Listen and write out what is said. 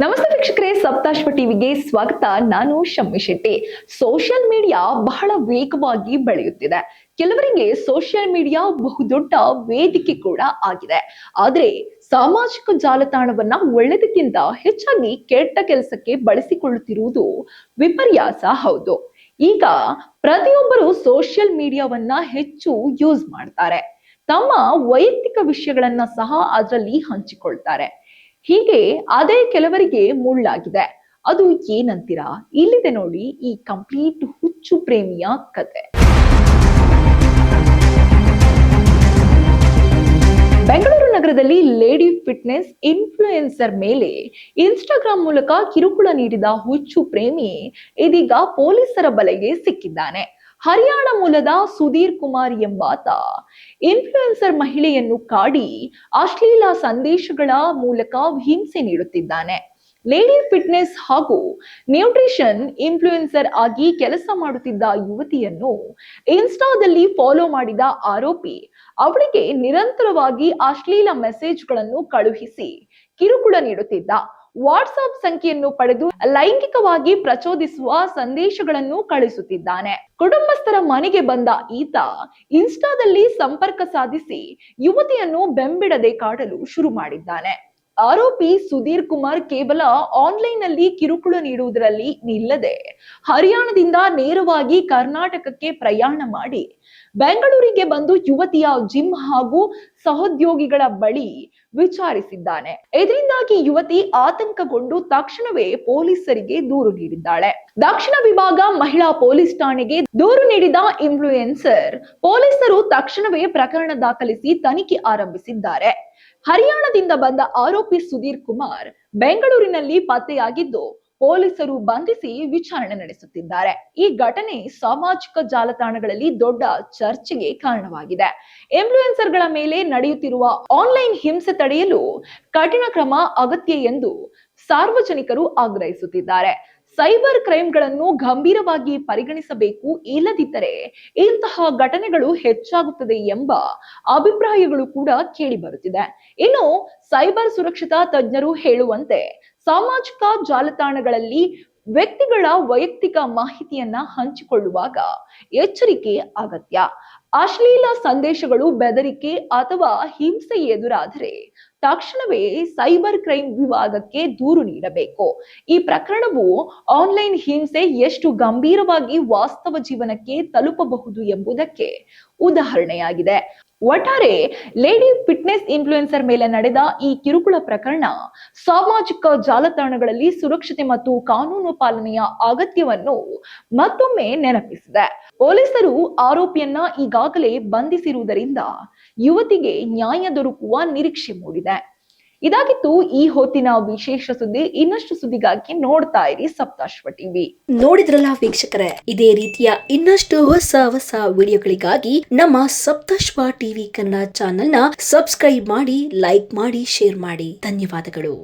ನಮಸ್ತೆ ವೀಕ್ಷಕರೇ, ಸಪ್ತಾಶ್ವ ಟಿವಿಗೆ ಸ್ವಾಗತ. ನಾನು ಶಮ್ಮಿ ಶೆಟ್ಟಿ. ಸೋಷಿಯಲ್ ಮೀಡಿಯಾ ಬಹಳ ವೇಗವಾಗಿ ಬೆಳೆಯುತ್ತಿದೆ. ಕೆಲವರಿಗೆ ಸೋಷಿಯಲ್ ಮೀಡಿಯಾ ಬಹುದೊಡ್ಡ ವೇದಿಕೆ ಕೂಡ ಆಗಿದೆ. ಆದ್ರೆ ಸಾಮಾಜಿಕ ಜಾಲತಾಣವನ್ನ ಒಳ್ಳೆದಕ್ಕಿಂತ ಹೆಚ್ಚಾಗಿ ಕೆಟ್ಟ ಕೆಲಸಕ್ಕೆ ಬಳಸಿಕೊಳ್ಳುತ್ತಿರುವುದು ವಿಪರ್ಯಾಸ. ಹೌದು. ಈಗ ಪ್ರತಿಯೊಬ್ಬರು ಸೋಷಿಯಲ್ ಮೀಡಿಯಾವನ್ನ ಹೆಚ್ಚು ಯೂಸ್ ಮಾಡ್ತಾರೆ. ತಮ್ಮ ವೈಯಕ್ತಿಕ ವಿಷಯಗಳನ್ನ ಸಹ ಅದರಲ್ಲಿ ಹಂಚಿಕೊಳ್ತಾರೆ. ಹೀಗೆ ಅದೇ ಕೆಲವರಿಗೆ ಮುಳ್ಳಾಗಿದೆ. ಅದು ಏನಂತೀರಾ? ಇಲ್ಲಿದೆ ನೋಡಿ ಈ ಕಂಪ್ಲೀಟ್ ಹುಚ್ಚು ಪ್ರೇಮಿಯ ಕತೆ. ಬೆಂಗಳೂರು ನಗರದಲ್ಲಿ ಲೇಡಿ ಫಿಟ್ನೆಸ್ ಇನ್ಫ್ಲೂಯೆನ್ಸರ್ ಮೇಲೆ ಇನ್ಸ್ಟಾಗ್ರಾಂ ಮೂಲಕ ಕಿರುಕುಳ ನೀಡಿದ ಹುಚ್ಚು ಪ್ರೇಮಿ ಇದೀಗ ಪೊಲೀಸರ ಬಲೆಗೆ ಸಿಕ್ಕಿದ್ದಾನೆ. ಹರಿಯಾಣ ಮೂಲದ ಸುಧೀರ್ ಕುಮಾರ್ ಎಂಬಾತ ಇನ್ಫ್ಲೂಯೆನ್ಸರ್ ಮಹಿಳೆಯನ್ನು ಕಾಡಿ ಅಶ್ಲೀಲ ಸಂದೇಶಗಳ ಮೂಲಕ ಹಿಂಸೆ ನೀಡುತ್ತಿದ್ದಾನೆ. ಲೇಡಿ ಫಿಟ್ನೆಸ್ ಹಾಗೂ ನ್ಯೂಟ್ರಿಷನ್ ಇನ್ಫ್ಲುಯೆನ್ಸರ್ ಆಗಿ ಕೆಲಸ ಮಾಡುತ್ತಿದ್ದ ಯುವತಿಯನ್ನು ಇನ್ಸ್ಟಾದಲ್ಲಿ ಫಾಲೋ ಮಾಡಿದ ಆರೋಪಿ, ಅವಳಿಗೆ ನಿರಂತರವಾಗಿ ಅಶ್ಲೀಲ ಮೆಸೇಜ್ಗಳನ್ನು ಕಳುಹಿಸಿ ಕಿರುಕುಳ ನೀಡುತ್ತಿದ್ದ. ವಾಟ್ಸ್ಆಪ್ ಸಂಖ್ಯೆಯನ್ನು ಪಡೆದು ಲೈಂಗಿಕವಾಗಿ ಪ್ರಚೋದಿಸುವ ಸಂದೇಶಗಳನ್ನು ಕಳಿಸುತ್ತಿದ್ದಾನೆ. ಕುಟುಂಬಸ್ಥರ ಮನೆಗೆ ಬಂದ ಈತ ಇನ್ಸ್ಟಾದಲ್ಲಿ ಸಂಪರ್ಕ ಸಾಧಿಸಿ ಯುವತಿಯನ್ನು ಬೆಂಬಿಡದೆ ಕಾಡಲು ಶುರು ಮಾಡಿದ್ದಾನೆ. ಆರೋಪಿ ಸುಧೀರ್ ಕುಮಾರ್ ಕೇವಲ ಆನ್ಲೈನ್ನಲ್ಲಿ ಕಿರುಕುಳ ನೀಡುವುದರಲ್ಲಿ ನಿಲ್ಲದೆ ಹರಿಯಾಣದಿಂದ ನೇರವಾಗಿ ಕರ್ನಾಟಕಕ್ಕೆ ಪ್ರಯಾಣ ಮಾಡಿ ಬೆಂಗಳೂರಿಗೆ ಬಂದು ಯುವತಿಯ ಜಿಮ್ ಹಾಗೂ ಸಹೋದ್ಯೋಗಿಗಳ ಬಳಿ ವಿಚಾರಿಸಿದ್ದಾನೆ. ಇದರಿಂದಾಗಿ ಯುವತಿ ಆತಂಕಗೊಂಡು ತಕ್ಷಣವೇ ಪೊಲೀಸರಿಗೆ ದೂರು ನೀಡಿದ್ದಾಳೆ. ದಕ್ಷಿಣ ವಿಭಾಗ ಮಹಿಳಾ ಪೊಲೀಸ್ ಠಾಣೆಗೆ ದೂರು ನೀಡಿದ ಇನ್ಫ್ಲೂಯೆನ್ಸರ್ ಪೊಲೀಸರು ತಕ್ಷಣವೇ ಪ್ರಕರಣ ದಾಖಲಿಸಿ ತನಿಖೆ ಆರಂಭಿಸಿದ್ದಾರೆ. ಹರಿಯಾಣದಿಂದ ಬಂದ ಆರೋಪಿ ಸುಧೀರ್ ಕುಮಾರ್ ಬೆಂಗಳೂರಿನಲ್ಲಿ ಪತ್ತೆಯಾಗಿದ್ದು ಪೊಲೀಸರು ಬಂಧಿಸಿ ವಿಚಾರಣೆ ನಡೆಸುತ್ತಿದ್ದಾರೆ. ಈ ಘಟನೆ ಸಾಮಾಜಿಕ ಜಾಲತಾಣಗಳಲ್ಲಿ ದೊಡ್ಡ ಚರ್ಚೆಗೆ ಕಾರಣವಾಗಿದೆ. ಇನ್ಫ್ಲೂಯೆನ್ಸರ್ಗಳ ಮೇಲೆ ನಡೆಯುತ್ತಿರುವ ಆನ್ಲೈನ್ ಹಿಂಸೆ ತಡೆಯಲು ಕಠಿಣ ಕ್ರಮ ಅಗತ್ಯ ಎಂದು ಸಾರ್ವಜನಿಕರು ಆಗ್ರಹಿಸುತ್ತಿದ್ದಾರೆ. ಸೈಬರ್ ಕ್ರೈಮ್ಗಳನ್ನು ಗಂಭೀರವಾಗಿ ಪರಿಗಣಿಸಬೇಕು, ಇಲ್ಲದಿದ್ದರೆ ಇಂತಹ ಘಟನೆಗಳು ಹೆಚ್ಚಾಗುತ್ತದೆ ಎಂಬ ಅಭಿಪ್ರಾಯಗಳು ಕೂಡ ಕೇಳಿ ಬರುತ್ತಿದೆ ಇನ್ನು ಸೈಬರ್ ಸುರಕ್ಷತಾ ತಜ್ಞರು ಹೇಳುವಂತೆ ಸಾಮಾಜಿಕ ಜಾಲತಾಣಗಳಲ್ಲಿ ವ್ಯಕ್ತಿಗಳ ವೈಯಕ್ತಿಕ ಮಾಹಿತಿಯನ್ನ ಹಂಚಿಕೊಳ್ಳುವಾಗ ಎಚ್ಚರಿಕೆ ಅಗತ್ಯ. ಅಶ್ಲೀಲ ಸಂದೇಶಗಳು ಬೆದರಿಕೆ ಅಥವಾ ಹಿಂಸೆ ಎದುರಾದರೆ ತಕ್ಷಣವೇ ಸೈಬರ್ ಕ್ರೈಮ್ ವಿಭಾಗಕ್ಕೆ ದೂರು ನೀಡಬೇಕು. ಈ ಪ್ರಕರಣವು ಆನ್ಲೈನ್ ಹಿಂಸೆ ಎಷ್ಟು ಗಂಭೀರವಾಗಿ ವಾಸ್ತವ ಜೀವನಕ್ಕೆ ತಲುಪಬಹುದು ಎಂಬುದಕ್ಕೆ ಉದಾಹರಣೆಯಾಗಿದೆ. ಒಟ್ಟಾರೆ ಲೇಡಿ ಫಿಟ್ನೆಸ್ ಇನ್ಫ್ಲೂಯೆನ್ಸರ್ ಮೇಲೆ ನಡೆದ ಈ ಕಿರುಕುಳ ಪ್ರಕರಣ ಸಾಮಾಜಿಕ ಜಾಲತಾಣಗಳಲ್ಲಿ ಸುರಕ್ಷತೆ ಮತ್ತು ಕಾನೂನು ಪಾಲನೆಯ ಅಗತ್ಯವನ್ನು ಮತ್ತೊಮ್ಮೆ ನೆನಪಿಸಿದೆ. ಪೊಲೀಸರು ಆರೋಪಿಯನ್ನ ಈಗಾಗಲೇ ಬಂಧಿಸಿರುವುದರಿಂದ ಯುವತಿಗೆ ನ್ಯಾಯ ದೊರಕುವ ನಿರೀಕ್ಷೆ ಮೂಡಿದೆ. ಇದಾಗಿತ್ತು ಈ ಹೊತ್ತಿನ ವಿಶೇಷ ಸುದ್ದಿ. ಇನ್ನಷ್ಟು ಸುದ್ದಿಗಾಗಿ ನೋಡ್ತಾ ಇರಿ ಸಪ್ತಾಶ್ವ ಟಿವಿ ನೋಡಿದ್ರಲ್ಲ ವೀಕ್ಷಕರೇ, ಇದೇ ರೀತಿಯ ಇನ್ನಷ್ಟು ಹೊಸ ಹೊಸ ವಿಡಿಯೋಗಳಿಗಾಗಿ ನಮ್ಮ ಸಪ್ತಶ್ವ ಟಿವಿ ಕನ್ನಡ ಚಾನೆಲ್ನ ಸಬ್ಸ್ಕ್ರೈಬ್ ಮಾಡಿ, ಲೈಕ್ ಮಾಡಿ, ಶೇರ್ ಮಾಡಿ. ಧನ್ಯವಾದಗಳು.